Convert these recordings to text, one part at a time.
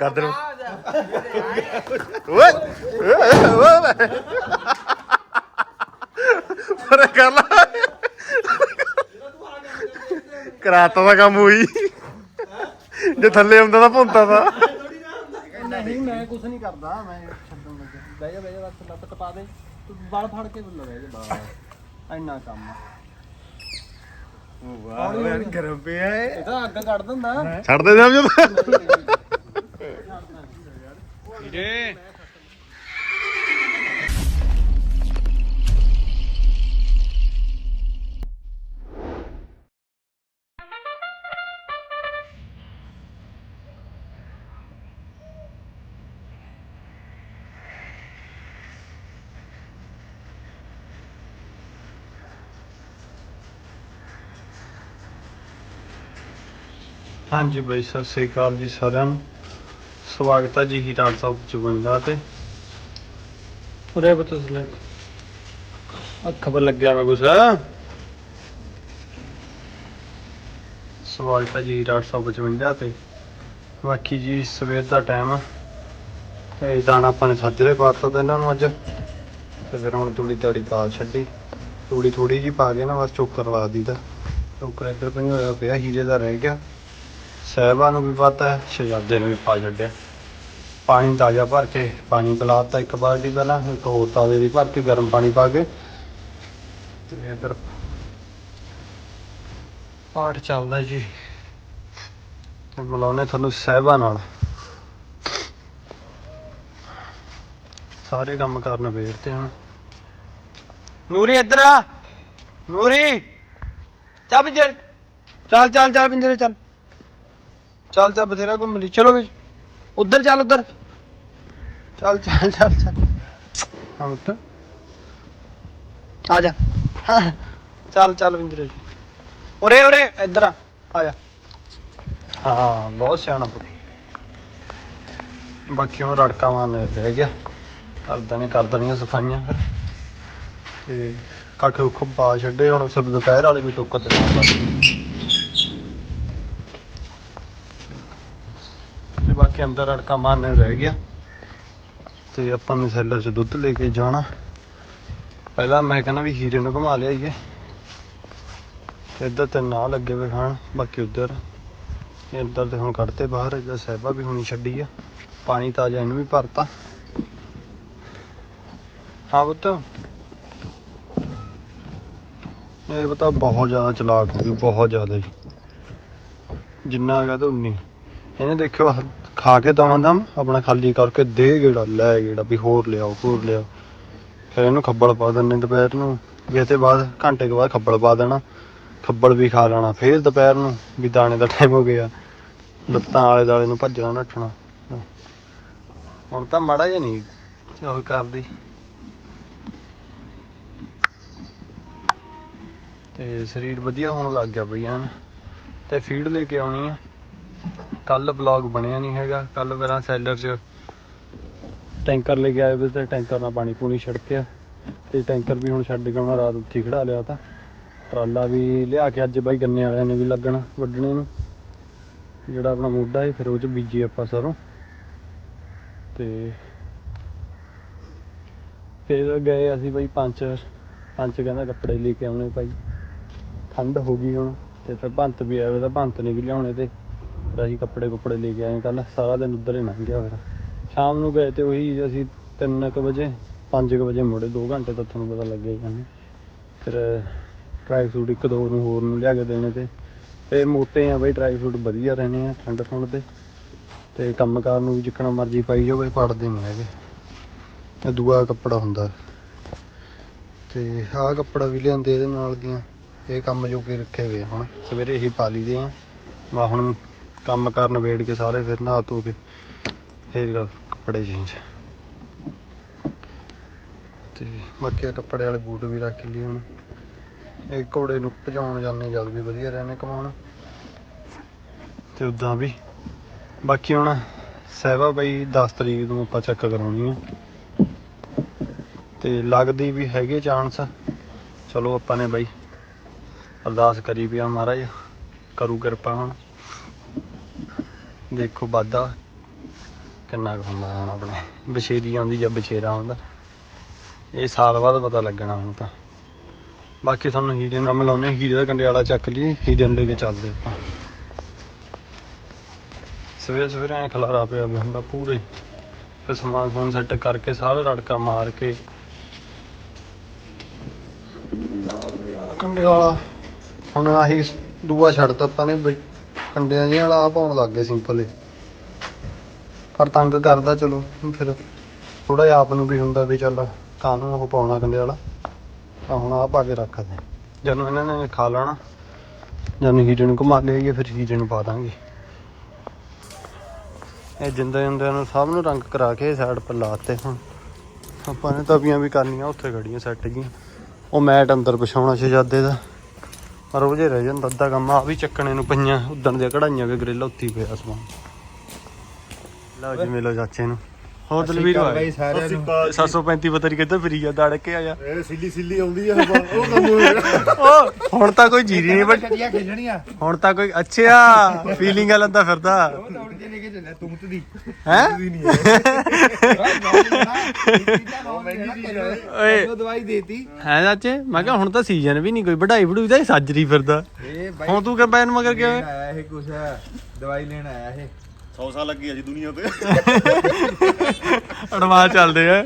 ਗਾਦਰ ਓਏ ਓਏ ਓਏ ਪਰੇ ਕਰ ਲਾ। ਕਰਾਤਾ ਦਾ ਕੰਮ ਹੋਈ ਜੇ ਥੱਲੇ ਹੁੰਦਾ ਤਾਂ ਭੁੰਤਾ ਦਾ ਨਹੀਂ ਮੈਂ ਕੁਝ ਨਹੀਂ ਕਰਦਾ ਮੈਂ ਛੱਡਣ ਲੱਗਾ ਬਹਿ ਜਾ ਬਹਿ ਜਾ ਬਸ ਲੱਤ ਟਪਾ ਦੇ। ਤੂੰ ਵਾਲ ਫੜ ਕੇ ਬੁੱਲ ਬਹਿ ਜਾ ਬਸ ਇੰਨਾ ਕੰਮ ਆ। ਵਾਹ ਯਾਰ ਗਰਮ ਪਿਆ ਏ ਇਹ ਤਾਂ ਅੱਗ ਕੱਢ ਦਿੰਦਾ। ਛੱਡ ਦੇ ਸਮਝ ਵੀਰੇ ਹਾਂਜੀ ਬਾਈ ਸਤਿ ਸ੍ਰੀ ਅਕਾਲ ਜੀ ਸਾਰਿਆਂ ਨੂੰ। ਸਵਾਗਤ ਹੈ ਜੀ ਹੀਰਾਨ ਸਾਹਿਬ 54 ਤੇ। ਉਰੇ ਬਤਾ ਸਲੇ ਆ ਖਬਰ ਲੱਗਿਆ ਮੈਂ ਕੁਛ? ਸਵਾਗਤ ਹੈ ਜੀ ਹੀਰਾਨ ਸਾਹਿਬ 55 ਤੇ। ਬਾਕੀ ਜੀ ਸਵੇਰ ਦਾ ਟਾਈਮ ਆ। ਤੇ ਦਾਣਾ ਆਪਾਂ ਨੇ ਸਾਜਰੇ ਪਾਤਾ ਤਾਂ ਇਹਨਾਂ ਨੂੰ ਅੱਜ। ਤੇ ਫਿਰ ਹੁਣ ਤੂੜੀ ਤਾੜੀ ਪਾ ਛੱਡੀ। ਤੂੜੀ ਥੋੜੀ ਜੀ ਪਾ ਕੇ ਨਾ ਬਸ ਚੋਕਰ ਲਾ ਦੀਦਾ ਚੋਕਰ ਇੱਧਰ ਪਈ ਹੋਇਆ ਪਿਆ, ਹੀਰੇ ਦਾ ਰਹਿ ਗਿਆ। ਸਹਿਬਾ ਨੂੰ ਵੀ ਪਤਾ ਹੈ, ਸ਼ਹਜ਼ਾਦੇ ਨੂੰ ਵੀ ਪਾ ਛੱਡਿਆ। ਪਾਣੀ ਤਾਜ਼ਾ ਭਰ ਕੇ ਪਾਣੀ ਪਿਲਾਤਾ ਇੱਕ ਬਾਲਟੀ ਪਹਿਲਾਂ ਇੱਕ ਹੋਰ ਤਾਜ਼ੇ ਦੀ ਭਰ ਕੇ ਗਰਮ ਪਾਣੀ ਪਾ ਕੇ ਤੇ ਇਧਰ ਪਾਠ ਚੱਲਦਾ ਜੀ। ਤੇ ਮਿਲਾਉਣੇ ਤੁਹਾਨੂੰ ਸਹਿਬਾ ਨਾਲ। ਸਾਰੇ ਕੰਮ ਕਰਨ ਵੇਰਤੇ ਹੁਣ ਨੂਰੀ ਇੱਧਰ ਆ। ਨੂਰੀ, ਚੱਲ ਪਿੰਜਰ। ਚੱਲ ਚੱਲ ਚੱਲ ਪਿੰਜਰੇ, ਚੱਲ। ਚੱਲ ਚੱਲ ਬਥੇਰਾ ਘੁੰਮ ਲਈ ਚਲੋ ਵੀ। ਉਧਰ ਚੱਲ ਉਧਰ। ਚੱਲ ਚੱਲ ਚੱਲ ਚੱਲ। ਹਾਂ ਉੱਠ ਆ ਜਾ। ਹਾਂ, ਚੱਲ ਚੱਲ ਵਿੰਦਰੇ ਉਰੇ ਉਰੇ ਇੱਧਰ ਆ। ਆ ਜਾ। ਹਾਂ ਬਹੁਤ ਸਿਆਣਾ ਪੁੱਤ। ਬਾਕੀ ਉਹ ਰੜਕਾ ਮਾਰਨੇ ਰਹਿ ਗਿਆ। ਕਰਦਾ ਨੇ ਕਰ ਦੇਣੀਆਂ ਸਫਾਈਆਂ ਫਿਰ। ਤੇ ਕੱਖ ਉੱਖ ਪਾ ਛੱਡੇ ਹੁਣ ਸਭ ਦੁਪਹਿਰ ਵਾਲੇ ਵੀ ਟੁੱਕ ਤੇ ਨਾਲ ਲੱਗ ਤੇ ਅੰਦਰ ਅੜਕਾ ਮਾਰਨੇ ਰਹਿ ਗਿਆ। ਤੇ ਆਪਾਂ ਨੇ ਸੈਲਰ 'ਚ ਦੁੱਧ ਲੈ ਕੇ ਜਾਣਾ। ਪਹਿਲਾਂ ਮੈਂ ਕਹਿੰਦਾ ਵੀ ਹੀਰੇ ਨੂੰ ਘੁਮਾ ਲਿਆਈਏ। ਇੱਧਰ ਤੇ ਨਾ ਲੱਗੇ ਵੇ ਖਾਣ ਬਾਕੀ ਉੱਧਰ। ਇੱਧਰ ਤੇ ਹੁਣ ਕੱਢਤੇ ਬਾਹਰ ਇਹਦਾ ਸਹਿਬਾ ਵੀ ਹੁਣੀ ਛੱਡੀ ਆ। ਪਾਣੀ ਤਾਜ਼ਾ ਇਹਨੂੰ ਵੀ ਭਰਤਾ। ਹਾਂ ਪੁੱਤ। ਇਹ ਪਤਾ ਬਹੁਤ ਜ਼ਿਆਦਾ ਚਲਾਕ ਹੋ ਗਈ, ਬਹੁਤ ਜ਼ਿਆਦਾ। ਜਿੰਨਾ ਹੈਗਾ ਤਾਂ ਉਨੀ। ਇਹਨੇ ਦੇਖਿਓ ਖਾ ਕੇ ਦਵਾਂ ਦਮ ਆਪਣਾ ਖਾਲੀ ਕਰਕੇ ਦੇ ਗੇੜਾ, ਲੈ ਗੇੜਾ, ਵੀ ਹੋਰ ਲਿਆਓ ਹੋਰ ਲਿਆਓ। ਫਿਰ ਇਹਨੂੰ ਖੱਬਲ ਪਾ ਦਿੰਨੇ ਦੁਪਹਿਰ ਨੂੰ, ਵੀ ਇਹਦੇ ਬਾਅਦ ਘੰਟੇ ਕੇ ਬਾਅਦ ਖੱਬਲ ਪਾ ਦੇਣਾ। ਖੱਬਲ ਵੀ ਖਾ ਲੈਣਾ, ਫਿਰ ਦੁਪਹਿਰ ਨੂੰ, ਵੀ ਦਾਣੇ ਦਾ ਟਾਈਮ ਹੋ ਗਿਆ। ਲੱਤਾਂ ਆਲੇ ਦਾਲੇ ਨੂੰ ਭੱਜਣਾ ਨੱਠਣਾ ਹੁਣ ਤਾਂ ਮਾੜਾ ਜਿਹਾ ਨਹੀਂ ਉਹ ਕਰਦੀ। ਤੇ ਸਰੀਰ ਵਧੀਆ ਹੋਣ ਲੱਗ ਗਿਆ ਬਈ ਐਨ। ਤੇ ਫੀਡ ਲੈ ਕੇ ਆਉਣੀ ਆ। ਕੱਲ ਵਲੌਗ ਬਣਿਆ ਨਹੀਂ ਹੈਗਾ। ਕੱਲ ਮੇਰਾ ਸੈਲਰ 'ਚ ਟੈਂਕਰ ਲੈ ਕੇ ਆਏ ਵੇ ਤੇ ਟੈਂਕਰ ਨਾਲ ਪਾਣੀ ਪੂਣੀ ਛਿੜਕਿਆ ਤੇ ਟੈਂਕਰ ਵੀ ਹੁਣ ਛੱਡ ਕੇ ਆਉਣਾ, ਰਾਤ ਉੱਥੇ ਖੜਾ ਲਿਆ ਤਾਂ। ਟਰਾਲਾ ਵੀ ਲਿਆ ਕੇ ਅੱਜ ਬਾਈ ਗੰਨੇ ਵਾਲਿਆਂ ਨੇ ਵੀ ਲੱਗਣਾ, ਵੱਢਣੇ ਨੂੰ। ਜਿਹੜਾ ਆਪਣਾ ਮੋਢਾ ਹੈ ਫਿਰ ਉਹ 'ਚ ਬੀਜੀ ਆਪਾਂ ਸਰੋਂ। ਤੇ ਫਿਰ ਗਏ ਅਸੀਂ ਬਾਈ ਪੰਜ ਪੰਜ ਕਹਿੰਦਾ ਕੱਪੜੇ ਲੈ ਕੇ ਆਉਣੇ ਭਾਈ ਠੰਡ ਹੋ ਗਈ ਹੁਣ, ਤੇ ਫਿਰ ਭੰਤ ਵੀ ਆਇਆ ਤਾਂ ਭੰਤ ਨੇ ਵੀ ਲਿਆਉਣੇ ਤੇ। ਫਿਰ ਅਸੀਂ ਕੱਪੜੇ ਕੁੱਪੜੇ ਲੈ ਕੇ ਆਏ ਕੱਲ ਸਾਰਾ ਦਿਨ ਉੱਧਰ ਹੀ ਲੰਘ ਗਿਆ ਫਿਰ। ਸ਼ਾਮ ਨੂੰ ਗਏ ਤੇ ਉਹੀ ਅਸੀਂ 3:00 ਵਜੇ 5:00 ਵਜੇ ਮੁੜੇ 2 ਘੰਟੇ ਤਾਂ ਤੁਹਾਨੂੰ ਪਤਾ ਲੱਗਿਆ ਹੀ ਜਾਣੇ। ਫਿਰ ਟਰਾਈ ਸੂਟ ਇੱਕ ਦੋ ਨੂੰ ਹੋਰ ਨੂੰ ਲਿਆ ਕੇ ਦੇਣੇ ਤੇ ਤੇ ਮੋਟੇ ਆ ਬਈ ਡਰਾਈ ਫਰੂਟ ਵਧੀਆ ਰਹਿਣੇ ਆ, ਠੰਡ ਠੰਡ ਤੇ ਕੰਮ ਕਾਰ ਨੂੰ ਵੀ ਜਿੱਕਣਾ ਮਰਜ਼ੀ ਪਾਈ ਜਾਓ, ਬਈ ਪੜਦੇ ਨਹੀਂ ਹੈਗੇ। ਇਹ ਦੂਆ ਕੱਪੜਾ ਹੁੰਦਾ। ਤੇ ਆਹ ਕੱਪੜਾ ਵੀ ਲਿਆਂਦੇ ਇਹਦੇ ਨਾਲ ਦੀਆਂ, ਇਹ ਕੰਮ ਜੋ ਕੇ ਰੱਖੇ ਹੋਏ ਹੁਣ। ਸਵੇਰੇ ਇਹੀ ਪਾ ਲਈਦੇ ਆ। ਮੈਂ ਹੁਣ ਕੰਮ ਕਰਨ ਵੇੜ ਕੇ ਸਾਰੇ ਫਿਰ ਨਹਾ ਧੋ ਕੇ ਫਿਰ ਕੱਪੜੇ ਚੇਂਜ ਤੇ ਬਾਕੀ ਆਹ ਕੱਪੜੇ ਵਾਲੇ ਬੂਟ ਵੀ ਰੱਖ ਲਈ ਹੁਣ। ਇਹ ਘੋੜੇ ਨੂੰ ਭਜਾਉਣ ਜਾਂਦੇ ਜਦ ਵੀ ਵਧੀਆ ਰਹਿਣੇ ਕਮਾਉਣ। ਤੇ ਉਦਾਂ ਵੀ। ਬਾਕੀ ਹੁਣ ਸਹਿਬਾ ਬਈ 10 ਤਰੀਕ ਨੂੰ ਆਪਾਂ ਚੈੱਕ ਕਰਾਉਣੀ ਆ। ਤੇ ਲੱਗਦੀ ਵੀ ਹੈਗੇ ਚਾਂਸ ਚਲੋ ਆਪਾਂ ਨੇ ਬਈ ਅਰਦਾਸ ਕਰੀ ਵੀ ਆ ਮਹਾਰਾਜ, ਕਰੂ ਕਿਰਪਾ ਹੁਣ। ਦੇਖੋ ਵਾਧਾ। ਕਿੰਨਾ ਕੁ ਹੁੰਦਾ ਹੁਣ ਆਪਣੇ, ਬਛੇਰੀ ਆਉਂਦੀ ਜਾਂ ਬਛੇਰਾ ਆਉਂਦਾ। ਇਹ ਸਾਲ ਬਾਅਦ ਪਤਾ ਲੱਗਣਾ ਹੁਣ ਤਾਂ। ਬਾਕੀ ਤੁਹਾਨੂੰ ਹੀਰੇ ਨਾਲ ਮਿਲਾਉਣੇ ਹੀਰੇ ਦਾ ਕੰਡਿਆਲਾ ਚੱਕ ਲਈ ਹੀਰੇ ਨੂੰ ਲੈ ਕੇ ਚੱਲਦੇ ਆਪਾਂ। ਸਵੇਰੇ ਸਵੇਰੇ ਐ ਖਲਾਰਾ ਪਿਆ ਵੀ ਹੁੰਦਾ ਪੂਰੇ। ਫਿਰ ਸਮਾਨ ਸਮਾਨ ਸੈੱਟ ਕਰਕੇ ਸਾਰਾ ਰੜਕਾ ਮਾਰ ਕੇ। ਕੰਡਿਆਲਾ। ਹੁਣ ਆਹੀ ਦੂਆ ਛੱਡਤਾ ਤਾਂ ਨੇ ਬਈ ਕੰਡਿਆਂ ਜਿਹੇ ਵਾਲਾ ਆ ਪਾਉਣ ਲੱਗ ਗਏ ਸਿੰਪਲ ਹੀ। ਪਰ ਤੰਗ ਕਰਦਾ ਚਲੋ, ਫਿਰ ਥੋੜਾ ਜਿਹਾ ਆਪ ਨੂੰ ਵੀ ਹੁੰਦਾ ਵੀ ਚੱਲ ਕਾਹਨੂੰ ਉਹ ਪਾਉਣਾ ਕੰਡੇ ਵਾਲਾ। ਤਾਂ ਹੁਣ ਆ ਪਾ ਕੇ ਰੱਖਦੇ ਜਦੋਂ ਇਹਨਾਂ ਨੇ ਖਾ ਲੈਣਾ, ਜਦੋਂ ਹੀਰੇ ਨੂੰ ਘੁਮਾ ਲਿਆਈਏ ਫਿਰ ਹੀਰੇ ਨੂੰ ਪਾ ਦਾਂਗੇ। ਇਹ ਜਿੰਦੇ ਜਿੰਦਿਆਂ ਨੂੰ ਸਭ ਨੂੰ ਰੰਗ ਕਰਾ ਕੇ ਸਾਈਡ ਪਰ ਲਾਤੇ ਹੁਣ। ਆਪਾਂ ਨੇ ਤਵੀਆਂ ਵੀ ਕਰਨੀਆਂ, ਉੱਥੇ ਖੜੀਆਂ ਸੈੱਟ ਜੀ ਉਹ ਮੈਟ ਅੰਦਰ ਵਿਛਾਉਣਾ ਸ਼ਹਜ਼ਾਦੇ ਦਾ। ਰੋਜ ਉਹ ਰਹਿ ਜਾਂਦਾ, ਅੱਧਾ ਕੰਮ ਆ ਵੀ ਚੱਕਣੇ ਨੂੰ ਪਈਆਂ, ਉਦਣ ਦੀਆਂ ਕਢਾਈਆਂ ਵੀ ਗ੍ਰਿਲ ਉੱਤੀ ਪਿਆ ਸਮਾਨ। ਲਓ ਜੀ, ਮਿਲੋ ਚਾਚੇ ਨੂੰ। ਹੋਰ ਦਲਵੀਰ ਭਾਈ ਸਾਰਿਆਂ ਨੂੰ। 735 ਪਤਾ ਨਹੀਂ ਕਿੱਧਰ ਫਿਰੀ ਆ ਦੜ ਕੇ ਆਇਆ। ਇਹ ਸਿੱਲੀ ਸਿੱਲੀ ਆਉਂਦੀ ਆ ਹਵਾ ਉਹ ਕੰਮ ਹੋਇਆ ਓ ਹੁਣ ਤਾਂ ਕੋਈ ਜੀਰੀ ਨਹੀਂ ਬਟ ਕੜੀਆਂ ਖੇਲਣੀਆਂ ਹੁਣ ਤਾਂ ਕੋਈ ਅੱਛਾ ਫੀਲਿੰਗ ਆ ਲੈਂਦਾ ਫਿਰਦਾ। ਉਹ ਦੌੜ ਕੇ ਲੈ ਕੇ ਚੱਲਿਆ ਤੁਮਤ ਦੀ ਹੈ? ਹੈ ਓਏ। ਉਹ ਦਵਾਈ ਦੇਤੀ। ਹੈ ਚਾਚੇ ਮੈਂ ਕਿਹਾ ਹੁਣ ਤਾਂ ਸੀਜ਼ਨ ਵੀ ਨਹੀਂ ਕੋਈ ਵਢਾਈ ਵਢੂਈ ਦਾ ਹੀ ਸੱਜਰੀ ਫਿਰਦਾ। ਇਹ ਬਾਈ ਹੁਣ ਤੂੰ ਕਿ ਬੈਨ ਮਗਰ ਕਿਉਂ ਲੈਣ ਆਇਆ ਇਹ ਕੁਛ ਦਵਾਈ ਲੈਣ ਆਇਆ ਇਹ। 100 ਸਾਲ ਲੱਗੀ ਆ ਜੀ ਦੁਨੀਆ ਤੇ। ਅੜਵਾ ਚੱਲਦੇ ਆ।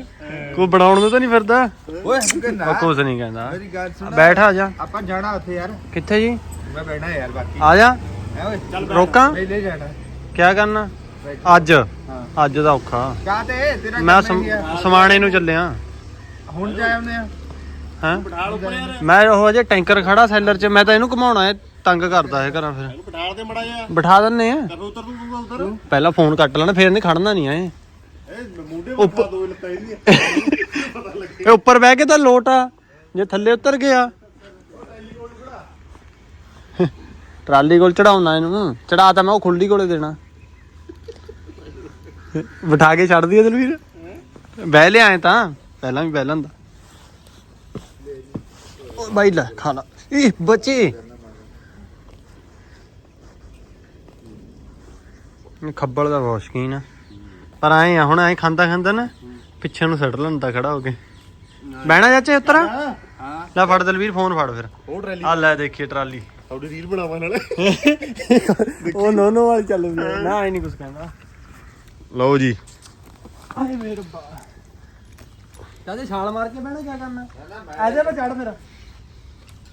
ਕੋਈ ਬਣਾਉਣ ਨੂੰ ਤਾਂ ਨਹੀਂ ਫਿਰਦਾ। ਓਏ ਤੂੰ ਉਹ ਨਾ ਕੁਛ ਨਹੀਂ ਕਹਿੰਦਾ। ਮੇਰੀ ਗੱਲ ਸੁਣ। ਬੈਠ ਆ ਜਾ। ਆਪਾਂ ਜਾਣਾ ਉੱਥੇ ਯਾਰ। ਕਿੱਥੇ ਜੀ? ਮੈਂ ਬੈਠਾ ਯਾਰ ਬਾਕੀ। ਆ ਜਾ। ਹੈ ਓਏ ਰੋਕਾਂ? ਪਹਿਲੇ ਜਾਣਾ। ਕਿਆ ਕਰਨਾ? ਅੱਜ। ਅੱਜ ਦਾ ਔਖਾ। ਕਾ ਤੇ? ਤੇਰਾ ਮੈਂ ਕੰਮ ਹੀ ਆ। ਸਮ- ਸਮਾਣੇ ਨੂੰ ਚੱਲਿਆ। ਹੁਣ ਜਾ ਆਉਂਦੇ ਆ। ਹੈ? ਮੈਂ ਉਹ ਅਜੇ ਟੈਂਕਰ ਖੜਾ ਸੈਲਰ 'ਚ। ਮੈਂ ਤਾਂ ਇਹਨੂੰ ਘਮਾਉਣਾ ਹੈ। ਤੰਗ ਕਰਦਾ ਹੈ ਘਰਾਂ ਫਿਰ। ਮੜਾ ਜਾ ਬਿਠਾ ਦਿੰਨੇ ਆ। ਕਰ ਉਤਰ ਪਹਿਲਾਂ ਫੋਨ ਕੱਟ ਲੈਣਾ ਫਿਰ ਨਹੀਂ ਖੜਨਾ ਨਹੀਂ ਐ ਇਹ। ਮੁੰਡੇ ਉੱਪਰ ਦੋ ਲੱਤਾਂ ਇਹਦੀਆਂ। ਪਤਾ ਲੱਗੇ ਇਹ ਉੱਪਰ ਬਹਿ ਕੇ ਤਾਂ ਲੋਟ ਆ ਜੇ ਥੱਲੇ ਉਤਰ ਗਿਆ। ਟਰਾਲੀ ਕੋਲ ਚੜਾਉਣਾ ਇਹਨੂੰ। ਚੜਾ ਤਾਂ ਮੈਂ ਉਹ ਖੁੱਲਦੀ ਕੋਲੇ ਦੇਣਾ। ਬਿਠਾ ਕੇ ਛੱਡ ਦਈਏ ਦਲਵੀਰ। ਬਹਿ ਲਿਆ ਐ ਤਾਂ ਪਹਿਲਾਂ ਵੀ ਬਹਿ ਲੈਂਦਾ। ਓ ਬਾਈ ਲੈ ਖਾ ਲਾ। ਈ ਬੱਚੇ। ਖੱਬਲ ਦਾ ਬਹੁਤ ਸ਼ੌਕੀਨ ਆ। ਪਰ ਆਏ ਆ ਹੁਣ ਐ ਖਾਂਦਾ ਖਾਂਦਾ ਨਾ ਪਿੱਛੇ ਨੂੰ ਸੱਟ ਲੈਂਦਾ ਖੜਾ ਹੋ ਕੇ। ਬਹਿਣਾ ਚਾਚੇ ਉੱਤਰ। ਹਾਂ। ਲੈ ਫੜ ਦਲਵੀਰ ਫੋਨ ਫੜ ਫਿਰ। ਉਹ ਟਰੈਲੀ। ਆ ਲੈ ਦੇਖੀਏ ਟਰਾਲੀ। ਤੁਹਾਡੀ ਰੀਲ ਬਣਾਵਾਂ ਨਾਲੇ ਉਹ ਨੋ ਨੋ ਵਾਲੀ ਚੱਲ। ਨਾ ਐ ਨਹੀਂ ਕੁਝ ਕਹਿੰਦਾ। ਲਓ ਜੀ। ਆਏ ਮੇਰੇ ਰੱਬਾ ਚਾਚੇ ਛਾਲ ਮਾਰ ਕੇ ਬਹਿਣਾ ਕੀ ਕਰਨਾ? ਐਜੇ ਪੇ ਚੜ ਫਿਰ।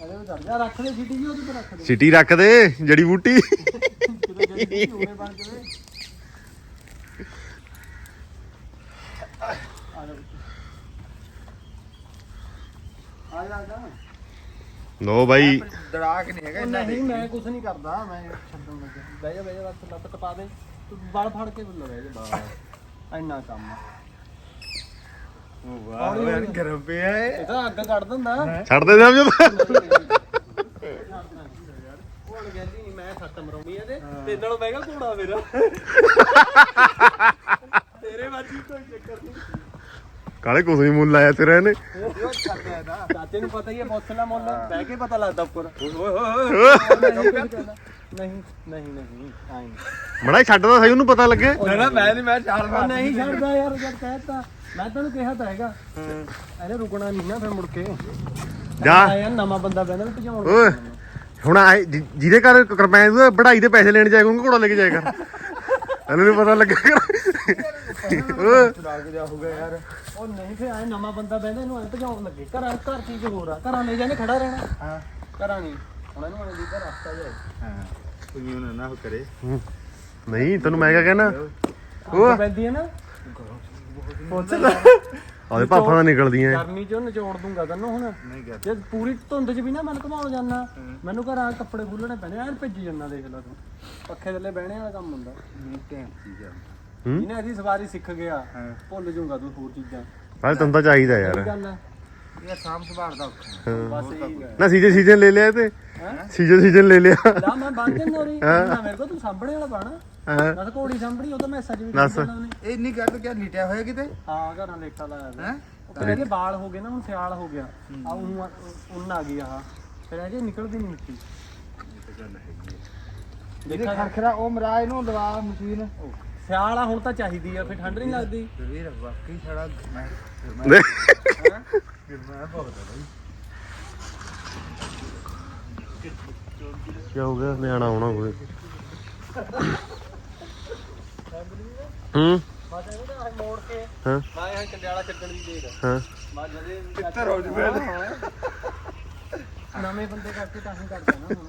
ਐਜੇ ਪੇ ਚੜ ਜਾ ਰੱਖ ਦੇ ਸੀਟੀ ਜੀ ਉਹਦੇ ਤੇ ਰੱਖ ਦੇ। ਸਿਟੀ ਰੱਖ ਦੇ ਜੜੀ ਬੂਟੀ। ਕਿਤੇ ਜਿਹੜੀ ਹੋਰੇ ਬਣ ਜਾਵੇ ਆ ਜਾ ਆ ਜਾ। ਆ ਜਾ ਲਓ ਬਾਈ। ਦੜਾਕ ਨਹੀਂ ਹੈਗਾ ਇੰਨਾ ਨਹੀਂ ਮੈਂ ਕੁਝ ਨਹੀਂ ਕਰਦਾ ਮੈਂ ਛੱਡਣ ਲੱਗਿਆ। ਬਹਿ ਜਾ ਬਹਿ ਜਾ ਬਸ ਲੱਤ ਟਪਾ ਦੇ। ਤੂੰ ਬਲ ਫੜ ਕੇ ਬੁੱਲ ਬਹਿ ਜਾ ਬਸ ਇੰਨਾ ਕੰਮ ਆ। ਵਾਹ ਯਾਰ ਗਰਮ ਪਿਆ ਏ ਇਹ ਤਾਂ ਅੱਗ ਕੱਢ ਦਿੰਦਾ ਛੱਡ ਦੇ ਸਮਝ ਉਹ ਅਣਗਹਿਲੀ ਨਹੀਂ ਮੈਂ ਸੱਟ ਮਰਾਉਣੀ ਇਹਦੇ ਤੇ ਨਾਲੋਂ ਮਹਿੰਗਾ ਘੋੜਾ ਮੇਰਾ ਤੇਰੇ ਵਾਜੀ ਕੋਈ ਚੱਕਰ ਨਹੀਂ ਕਾਲੇ ਕੁਝ ਨਹੀਂ ਮੁੱਲ ਆਇਆ ਤੇਰਾ ਨਾ ਚਾਚੇ ਨੂੰ ਪਤਾ ਹੀ ਹੈ ਮੌਸਲਾ ਮੁੱਲ ਬਹਿ ਕੇ ਪਤਾ ਲੱਗਦਾ ਉੱਪਰ ਓਏ ਨਹੀਂ ਨਹੀਂ ਨਹੀਂ ਨਹੀਂ ਆਈ ਨਹੀਂ। ਮੜਾ ਛੱਡਦਾ ਸਹੀ ਉਹਨੂੰ ਪਤਾ ਲੱਗੇ। ਨਾ ਨਾ ਮੈਂ ਨਹੀਂ ਮੈਂ ਚਾਰ ਮਾਰ ਨਹੀਂ ਛੱਡਦਾ ਯਾਰ ਜਦ ਕਹਿਤਾ ਮੈਂ ਤੈਨੂੰ ਕਿਹਾ ਤਾਂ ਹੈਗਾ। ਇਹਨੇ ਰੁਕਣਾ ਨਹੀਂ ਨਾ ਫਿਰ ਮੁੜ ਕੇ। ਜਾ। ਆਇਆ ਨਵਾਂ ਬੰਦਾ ਬੈਂਦਾ ਵੀ ਭਜਾਉਣ ਓਏ ਹੁਣ ਜਿ- ਜਿਹਦੇ ਘਰ ਕਰਪੈਨ ਉਹ ਵਢਾਈ ਦੇ ਪੈਸੇ ਲੈਣ ਜਾਏਗਾ ਉਹਨੂੰ ਘੋੜਾ ਲੈ ਕੇ ਜਾਏਗਾ। ਇਹਨੂੰ ਨੀ ਪਤਾ ਲੱਗੇਗਾ ਓਏ ਲੱਗ ਜਾ ਹੋ ਗਿਆ ਯਾਰ। ਉਹ ਨਹੀਂ ਫਿਰ ਆਏ ਨਵਾਂ ਬੰਦਾ ਬੈਂਦਾ ਇਹਨੂੰ ਐ ਭਜਾਉਣ ਲੱਗੇ। ਘਰਾਂ ਘਰ ਚੀਜ਼ ਹੋਰ ਆ। ਘਰਾਂ ਲੈ ਜਾਣੇ ਖੜਾ ਰਹਿਣਾ। ਹਾਂ। ਘਰਾਂ ਨਹੀਂ ਹੁਣ ਇਹਨੂੰ ਐ ਦੀ ਰਸਤਾ ਜਾਏ ਹਾਂ। ਕੋਈ ਉਹਨਾਂ ਨਾ ਹੋ ਕਰੇ। ਨਹੀਂ ਤੈਨੂੰ ਮੈਂ ਕਿਆ ਕਹਿਣਾ? ਉਹ ਪੈਂਦੀ ਹੈ ਨਾ। ਪੁੱਛ ਲੈ। ਆਦੇ ਪਾਪਾਂ ਦਾ ਨਿਕਲਦੀਆਂ ਗਰਮੀ ਚ ਉਹ ਨਿਚੋੜ ਦੂੰਗਾ ਤੈਨੂੰ ਹੁਣ। ਨਹੀਂ ਕਰ ਜੇ ਪੂਰੀ ਧੁੰਦ ਚ ਵੀ ਨਾ ਮਨ ਘਮਾਉਣ ਜਾਣਾ ਮੈਨੂੰ ਘਰਾਂ ਕੱਪੜੇ ਖੁੱਲਣੇ ਪੈਣੇ ਐਨ ਭਿੱਜ ਜੰਨਾ ਦੇਖ ਲੈ ਤੂੰ। ਪੱਖੇ ਥੱਲੇ ਬਹਿਣੇ ਵਾਲਾ ਕੰਮ ਹੁੰਦਾ। ਨਹੀਂ ਟਾਈਮ ਚੀਜ਼ ਆ। ਹੂੰ? ਜਿਹਨੇ ਇਹਦੀ ਸਵਾਰੀ ਸਿੱਖ ਗਿਆ ਹਾਂ। ਭੁੱਲ ਜਾਊਗਾ ਤੂੰ ਹੋਰ ਚੀਜ਼ਾਂ। ਪਰ ਤੈਨੂੰ ਤਾਂ ਚਾਹੀਦਾ ਯਾਰ। ਗੱਲ ਹੈ ਇਹ ਸਾਮ ਸੰਭਾਲ ਦਾ ਔਖਾ। ਬਸ ਇਹੀ ਹੈ ਨਾ ਸੀਜ਼ਨ ਸੀਜ਼ਨ ਲੈ ਲਿਆ ਤੇ? ਸੀਜ਼ਨ ਸੀਜ਼ਨ ਲੈ ਲਿਆ। ਲਾ ਮੈਂ ਬੰਦ ਤੇ ਨੋਰੀ ਨਾ ਮੇਰੇ ਕੋ ਤੂੰ ਸਾਂਭਣੇ ਵਾਲਾ ਪਾਣਾ ਹਾਂ? ਨਾ ਤਾਂ ਘੋੜੀ ਸਾਂਭਣੀ ਉਹ ਤਾਂ ਮੈਂ ਸੱਜ ਵੀ ਦੱਸ। ਇਹ ਨਹੀਂ ਗੱਲ ਕਿਆ ਲੀਟਿਆ ਹੋਇਆ ਕਿਤੇ? ਹਾਂ ਘਰਾਂ ਲੇਟਾ ਲਾਇਆ ਵਾ। ਹੈ? ਉਹ ਫਿਰ ਇਹਦੇ ਵਾਲ ਹੋ ਗਏ ਨਾ ਹੁਣ ਸਿਆਲ ਹੋ ਗਿਆ। ਆ ਉਨ ਉਨ ਆ ਗਈ ਆਹ। ਫਿਰ ਇਹ ਜੇ ਨਿਕਲਦੀ ਨਹੀਂ ਮਿੱਟੀ। ਇਹਦੇ ਖਰਖਰਾ ਉਹ ਮਰਾ ਇਹਨੂੰ ਲਵਾ ਮਸ਼ੀਨ। ਸਿਆਲ ਆ ਹੁਣ ਤਾਂ ਚਾਹੀਦੀ ਆ ਫਿਰ ਠੰਡ ਨਹੀਂ ਲੱਗਦੀ। ਵੀਰ ਵਾਕਈ ਛੜਾ ਮੈਂ ਦੇਖ ਮੈਂ ਬਹੁਤ ਹੈ ਬਾਈ। ਕੀ ਹੋ ਗਿਆ? ਨਿਆਣਾ ਆਉਣਾ ਕੋਈ। ਹੂੰ? ਬਾਜਾ ਇਹਦਾ ਮੋੜ ਕੇ ਹਾਂ। ਮੈਂ ਇਹ ਕੰਡਿਆਲਾ ਛੱਡਣ ਦੀ ਦੇਰ ਹਾਂ। ਮੈਂ ਜਦੇ ਕਿੱਧਰ ਹੋ ਜਵੇ ਨਵੇਂ ਬੰਦੇ ਕਰਕੇ ਤਾਂ ਹੀ ਕਰਦਾ ਨਾ ਹੁਣ।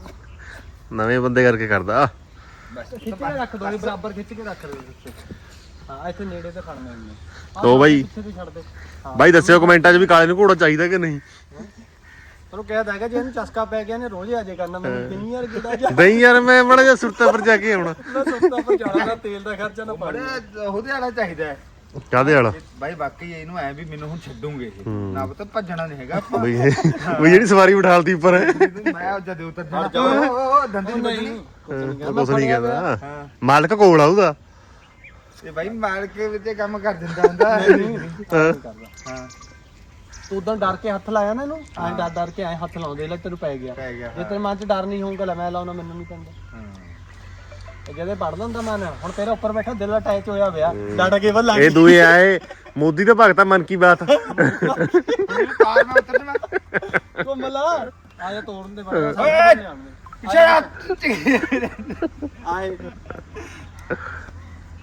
ਨਵੇਂ ਬੰਦੇ ਕਰਕੇ ਕਰਦਾ? ਖਿੱਚ ਕੇ ਰੱਖ ਦੋ ਬਰਾਬਰ ਖਿੱਚ ਕੇ ਰੱਖ ਦਿਓ ਉੱਤੇ ਹਾਂ ਇੱਥੇ ਨੇੜੇ ਤੇ ਖੜਨਾ ਇਹਨੇ ਲਓ ਬਾਈ। ਪਿੱਛੇ ਵੀ ਛੱਡ ਦੇ। ਹਾਂ। ਬਾਈ ਦੱਸਿਓ ਕਮੈਂਟਾਂ 'ਚ ਵੀ ਕਾਲੇ ਨੂੰ ਘੋੜਾ ਚਾਹੀਦਾ ਕਿ ਨਹੀਂ? ਤੈਨੂੰ ਕਹਿ ਦਾਂਗਾ ਜੇ ਇਹਨੂੰ ਚਸਕਾ ਪੈ ਗਿਆ ਨੇ ਰੋਜ਼ ਆ ਜੇ ਕਰਨਾ ਮੈਨੂੰ ਕਈ ਯਾਰ ਕਿਦਾ ਜਾ ਨਹੀਂ ਯਾਰ ਮੈਂ ਬੜਾ ਜਿਹਾ ਸੁਰਤਾ ਪਰ ਜਾ ਕੇ ਆਉਣਾ। ਨਾ ਸੁੱਤਾ ਪਰ ਜਾਣਾ ਨਾ ਤੇਲ ਦਾ ਖਰਚਾ ਨਾ ਪਾਣੀ ਬੜਾ ਉਹਦੇ ਵਾਲਾ ਚਾਹੀਦਾ ਹੈ। ਕਾਦੇ ਵਾਲਾ? ਬਾਈ ਵਾਕਈ ਇਹਨੂੰ ਐ ਵੀ ਮੈਨੂੰ ਹੁਣ ਛੱਡੂਗੇ ਇਹ। ਹੂੰ। ਨਾ ਪਤਾ ਭੱਜਣਾ ਨਹੀਂ ਹੈਗਾ ਆਪਾਂ। ਬਈ ਇਹ- ਬਈ ਜਿਹੜੀ ਸਵਾਰੀ ਬਿਠਾਲਦੀ ਉੱਪਰ। ਹੈ ਮੈਂ ਜਦ ਉਤਰ ਜਾਣਾ। ਉਹ ਉਹ ਦੰਦੀ ਉਹ ਨਹੀਂ ਨਹੀਂ ਵੱਜਣੀ। ਉਹ ਕੁਛ ਨਹੀਂ ਕਹਿੰਦਾ। ਹਾਂ। ਮਾਲਕ ਕੋਲ ਆ ਉਹਦਾ। ਇਹ ਬਾਈ ਮਾਰ ਕੇ ਵਿੱਚ ਕੰਮ ਕਰ ਦਿੰਦਾ ਹੁੰਦਾ। ਹਾਂ। ਤੂੰ ਉਦੋਂ ਡਰ ਕੇ ਹੱਥ ਲਾਇਆ ਨਾ ਇਹਨੂੰ? ਐਂ ਡਰ ਡਰ ਕੇ ਐਂ ਹੱਥ ਲਾਉਂਦੇ ਲੈ ਤੈਨੂੰ ਪੈ ਗਿਆ। ਪੈ ਗਿਆ ਜੇ ਤੇਰੇ ਮਨ 'ਚ ਡਰ ਨਹੀਂ ਹੋਊਗਾ ਲੈ ਮੈਂ ਲਾਉਣਾ ਮੈਨੂੰ ਨਹੀਂ ਪੈਂਦਾ। ਤੇ ਜਦੇ ਪੜਦਾ ਹੁੰਦਾ ਮਨ। ਹੁਣ ਤੇਰੇ ਉੱਪਰ ਬੈਠਾ ਦਿਲ ਅਟੈਚ ਹੋਇਆ ਹੋਇਆ ਡਾਟਾ ਕੇਬਲ ਲੱਗ ਇਹ ਦੂਏ ਆਏ ਮੋਦੀ ਦਾ ਭਗਤਾ ਮਨ ਕੀ ਬਾਤ। ਕਾਰ ਮੈਂ ਉਤਰ ਜਾਵਾਂ ਘੁੰਮ ਲਾ ਆ ਜਾ ਤੋੜਨ ਦੇ ਬਾਅਦ। ਓਏ! ਪਿੱਛੇ ਆ। ਆਏ